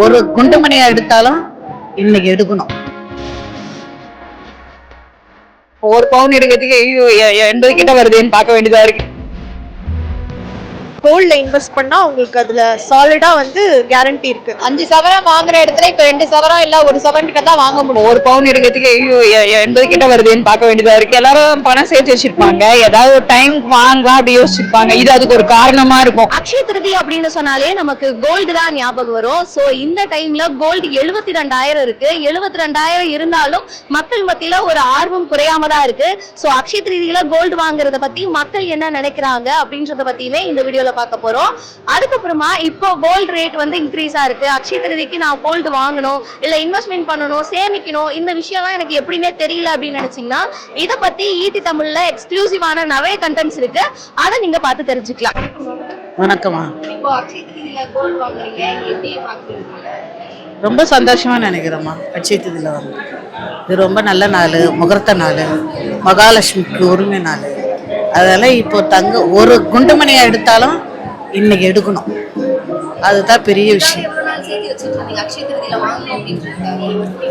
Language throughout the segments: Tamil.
ஒரு குண்டுமணியா எடுத்தாலும் இன்னைக்கு எடுக்கணும். ஒரு பவுன் எடுக்கிறதுக்கு ஐயோ, எண்பது கிட்ட வருதுன்னு பார்க்க வேண்டியதா இருக்கு. கோல்ட்ல இன்வெஸ்ட் பண்ணா உங்களுக்கு அதுல சாலிடா வந்து கேரண்டி இருக்கு. அஞ்சு சவரம் வாங்குற இடத்துல இப்ப ரெண்டு சவரம் இல்ல ஒரு சவரன் கிட்ட தான் வாங்க முடியும். ஒரு பவுன் எடுக்கிறதுக்கு ஐயோ, எண்பது கிட்ட வருதுன்னு பார்க்க வேண்டியதா இருக்கு. எல்லாரும் பணம் சேர்த்து வச்சிருப்பாங்க. ஏதாவது ஒரு டைம் வாங்கலாம் அப்படி யோசிச்சிருப்பாங்க. இது அதுக்கு ஒரு காரணமா இருக்கும். அக்ஷய திருதி அப்படின்னு சொன்னாலே நமக்கு கோல்டு தான் ஞாபகம் வரும். சோ இந்த டைம்ல கோல்டு எழுபத்தி ரெண்டாயிரம் இருக்கு. எழுபத்தி ரெண்டாயிரம் இருந்தாலும் மக்கள் மத்தியில ஒரு ஆர்வம் குறையாம தான் இருக்கு. சோ அக்ஷய திருதியில கோல்டு வாங்குறத பத்தி மக்கள் என்ன நினைக்கிறாங்க அப்படின்றத பத்தியுமே இந்த வீடியோல பார்க்க போறோம். அதுக்கப்புறமா இப்போ கோல்டு ரேட் வந்து இன்க்ரீஸ் ஆயிருக்கு அக்ஷய திருதிக்கு நான் கோல்டு வாங்கணும் இல்ல இன்வெஸ்ட்மெண்ட் பண்ணணும் சேமிக்கணும் இந்த விஷயம்லாம் எனக்கு எப்படின்னே தெரியல அப்படின்னு நினைச்சீங்கன்னா இத பத்தி ஈட்டி தமிழ்ல எக்ஸ்க்ளூசிவான நிறைய கண்டென்ட்ஸ் இருக்கு. அதை நீங்க பார்த்து தெரிஞ்சுக்கலாம். அக்ஷய பாக்குறீங்க ரொம்ப சந்தோஷமா நினைக்கிறேம்மா அட்சயத்தில் வந்து. இது ரொம்ப நல்ல நாள் முகூர்த்த நாள் மகாலட்சுமிக்கு உரிமை நாள். அதனால இப்போ தங்க ஒரு குண்டுமணியை எடுத்தாலும் இன்னைக்கு எடுக்கணும். அதுதான் பெரிய விஷயம். அக்ஷய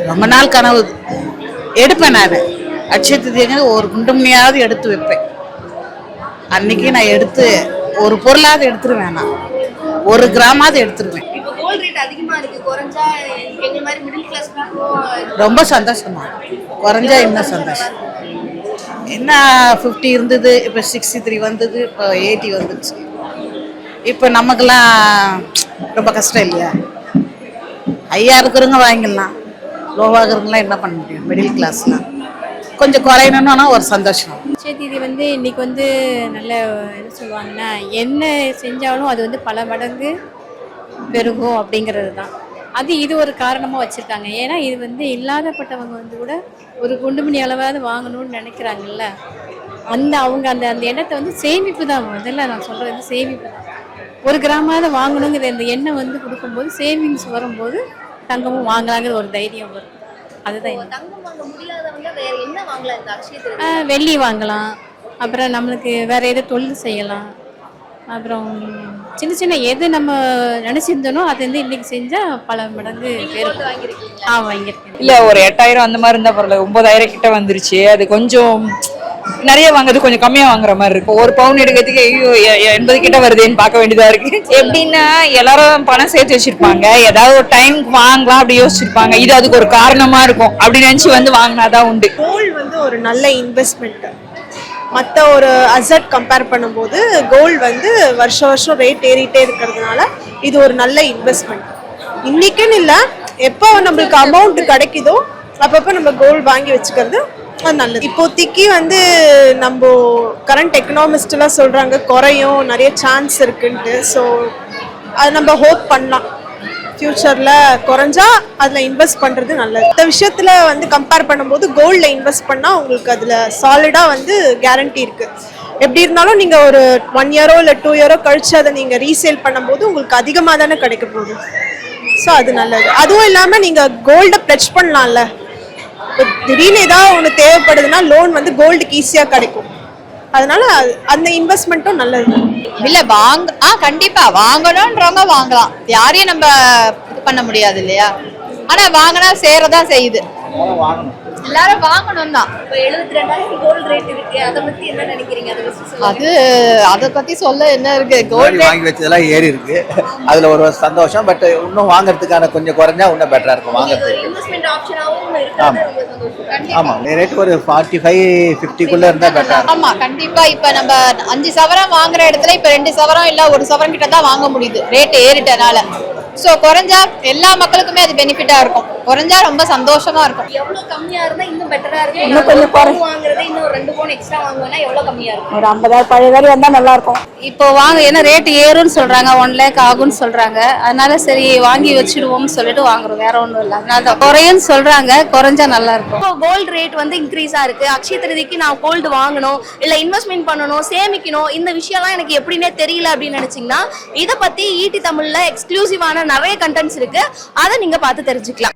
ரொம்ப நாள் கனவு. எடுப்பேன் நான். அட்சயத்துக்கு ஒரு குண்டுமணியாவது எடுத்து வைப்பேன். அன்னைக்கு நான் எடுத்து ஒரு பொருளாவது எடுத்துருவேன் நான். ஒரு கிராமாவது எடுத்துருவேன். ரொம்ப சந்தோஷமா. குறைஞ்சா இன்னும் சந்தோஷம். என்ன ஃபிஃப்டி இருந்தது இப்போ சிக்ஸ்டி த்ரீ வந்தது இப்போ எயிட்டி வந்துடுச்சு இப்போ நமக்கெல்லாம் ரொம்ப கஷ்டம் இல்லையா? ஐயா இருக்கிறவங்க வாங்கிடலாம். லோவாக இருக்கிறவங்களாம் என்ன பண்ண முடியும்? மிடில் கிளாஸ்லாம் கொஞ்சம் குறையணும்னா ஒரு சந்தோஷம். தீதி வந்து இன்னைக்கு வந்து நல்ல என்ன சொல்லுவாங்கன்னா என்ன செஞ்சாலும் அது வந்து பல மடங்கு பெருகும் அப்படிங்கிறது தான் அது இது ஒரு காரணமாக வச்சுருக்காங்க. ஏன்னா இது வந்து இல்லாதப்பட்டவங்க வந்து கூட ஒரு குண்டுமணி அளவாவது வாங்கணும்னு நினைக்கிறாங்கல்ல. அந்த அவங்க அந்த அந்த எண்ணத்தை வந்து சேமிப்பு தான். முதல்ல நான் சொல்கிறது வந்து சேமிப்பு தான். ஒரு கிராமாவது வாங்கணுங்கிற இந்த எண்ணம் வந்து கொடுக்கும்போது சேவிங்ஸ் வரும்போது தங்கமும் வாங்கலாங்கிற ஒரு தைரியம் வரும். அதுதான் இது. தங்கம் வாங்க முடியாதவங்க வேற என்ன வாங்கலாம் இந்த அக்ஷய வெள்ளி வாங்கலாம். அப்புறம் நம்மளுக்கு வேற எது தொழில் செய்யலாம். அப்புறம் சின்ன சின்ன எது நம்ம நினைச்சிருந்தனோ அது வந்து இன்னைக்கு செஞ்சா பல மடங்கு பேரும் ஆ வாங்கியிருக்கேன். இல்ல ஒரு எட்டாயிரம் அந்த மாதிரி இருந்தா பரவாயில்ல. ஒன்பதாயிரம் கிட்ட வந்துருச்சு. அது கொஞ்சம் நிறைய வாங்குறது கொஞ்சம் கம்மியா வாங்குற மாதிரி இருக்கு. ஒரு பவுன் எடுக்கிறதுக்கு ஐயோ, எண்பது கிட்ட வருதுன்னு பார்க்க வேண்டியதா இருக்கு. எப்படின்னா எல்லாரும் பணம் சேர்த்து வச்சிருப்பாங்க. ஏதாவது ஒரு டைம் வாங்கலாம் அப்படி யோசிச்சிருப்பாங்க. இது அதுக்கு ஒரு காரணமா இருக்கும். அப்படி நினைச்சு வந்து வாங்கினாதான் உண்டு. கோல்டு வந்து ஒரு நல்ல இன்வெஸ்ட்மெண்ட் மற்ற ஒரு அசட் கம்பேர் பண்ணும்போது கோல்டு வந்து வருஷ வருஷம் ரேட் ஏறிட்டே இருக்கிறதுனால இது ஒரு நல்ல இன்வெஸ்ட்மெண்ட் இன்னைக்குன்னு இல்லை எப்போ நம்மளுக்கு அமௌண்ட் கிடைக்குதோ அப்பப்போ நம்ம கோல்டு வாங்கி வச்சுக்கிறது அது நல்லது. இப்போதைக்கு வந்து நம்ம கரண்ட் எக்கனாமிஸ்ட்லாம் சொல்கிறாங்க குறையும் நிறைய சான்ஸ் இருக்குன்ட்டு. ஸோ அது நம்ம ஹோப் பண்ணலாம். ஃப்யூச்சரில் குறைஞ்சா அதில் இன்வெஸ்ட் பண்ணுறது நல்லது. இந்த விஷயத்தில் வந்து கம்பேர் பண்ணும்போது கோல்டில் இன்வெஸ்ட் பண்ணால் உங்களுக்கு அதில் சாலிடாக வந்து கேரண்டி இருக்குது எப்படி இருந்தாலும் நீங்கள் ஒரு ஒன் இயரோ இல்லை டூ இயரோ கழிச்சு அதை நீங்கள் ரீசேல் பண்ணும்போது உங்களுக்கு அதிகமாக தானே கிடைக்க போகுது. ஸோ அது நல்லது. அதுவும் இல்லாமல் நீங்கள் கோல்டை ப்ளெச் பண்ணலாம்ல. திடீர்னு ஏதாவது ஒன்று தேவைப்படுதுன்னா லோன் வந்து கோல்டுக்கு ஈஸியாக கிடைக்கும். அதனால அந்த இன்வெஸ்ட்மெண்ட்டும் நல்லது. இல்ல வாங்க ஆ கண்டிப்பா வாங்கணும்ன்றவங்க வாங்கலாம். யாரையும் நம்ம இது பண்ண முடியாது இல்லையா? ஆனா வாங்கினா சேரதான் செய்யுது. எல்லாரும் வாங்கணும் தான். இப்போ எழுபத்தி ரெண்டாயிரம் கோல்ட் ரேட் இருக்கு. அதை பத்தி என்ன நினைக்கிறீங்க? அதை பத்தி சொல்லுங்க. அது அத பத்தி சொல்ல என்ன இருக்கு? கோல்டு வாங்கி வச்சதெல்லாம் ஏறி இருக்கு. அதுல ஒரு சந்தோஷம். பட் இன்னும் வாங்குறதுக்கான கொஞ்சம் குறைஞ்சா இன்னும் பெட்டரா இருக்கும் வாங்குறதுக்கு. ஆமா ரேட் ஒரு ஃபார்ட்டி ஃபைவ் ஃபிஃப்டிக்குள்ள இருந்தா பெட்டரா இருக்கும். ஆமா கண்டிப்பா. இப்ப நம்ம அஞ்சு சவரம் வாங்குற இடத்துல இப்ப ரெண்டு சவரம் இல்ல ஒரு சவரம் கிட்ட தான் வாங்க முடியுது. ரேட் ஏறிட்டனால. சோ குறைஞ்சா எல்லா மக்களுக்குமே அது பெனிஃபிட்டா இருக்கும். குறைஞ்சா ரொம்ப சந்தோஷமா இருக்கும். எவ்வளவு கம்மியா இருந்தா இன்னும் பெட்டரா இருக்கும்? இன்னும் கொஞ்சம் பவுன் வாங்குறதே இன்னும் ரெண்டு பவுன் எக்ஸ்ட்ரா வாங்குவேன்னா எவ்வளவு கம்மியா இருக்கும்? ஒரு ஐம்பதாயிரம் பழைய வேலை வந்தா நல்லா இருக்கும். இப்போ வாங்க ஏன்னா ரேட் ஏறும்னு சொல்றாங்க ஒன் லேக் ஆகும்னு சொல்றாங்க. அதனால சரி வாங்கி வச்சிடுவோம்னு சொல்லிட்டு வாங்குறோம் வேற ஒண்ணும் இல்லை. அதனால தான் குறையும்னு சொல்றாங்க குறைஞ்சா நல்லா இருக்கும். இப்போ கோல்ட் ரேட் வந்து இன்க்ரீஸ் ஆயிருக்கு அக்ஷய திருதிக்கு நான் கோல்டு வாங்கணும் இல்ல இன்வெஸ்ட்மெண்ட் பண்ணணும் சேமிக்கணும் இந்த விஷயம்லாம் எனக்கு எப்படின்னே தெரியல அப்படின்னு நினைச்சீங்கன்னா இத பத்தி ஈட்டி தமிழ்ல எக்ஸ்க்ளூசிவான நிறைய கண்டென்ட்ஸ் இருக்கு. அதை நீங்க பார்த்து தெரிஞ்சுக்கலாம்.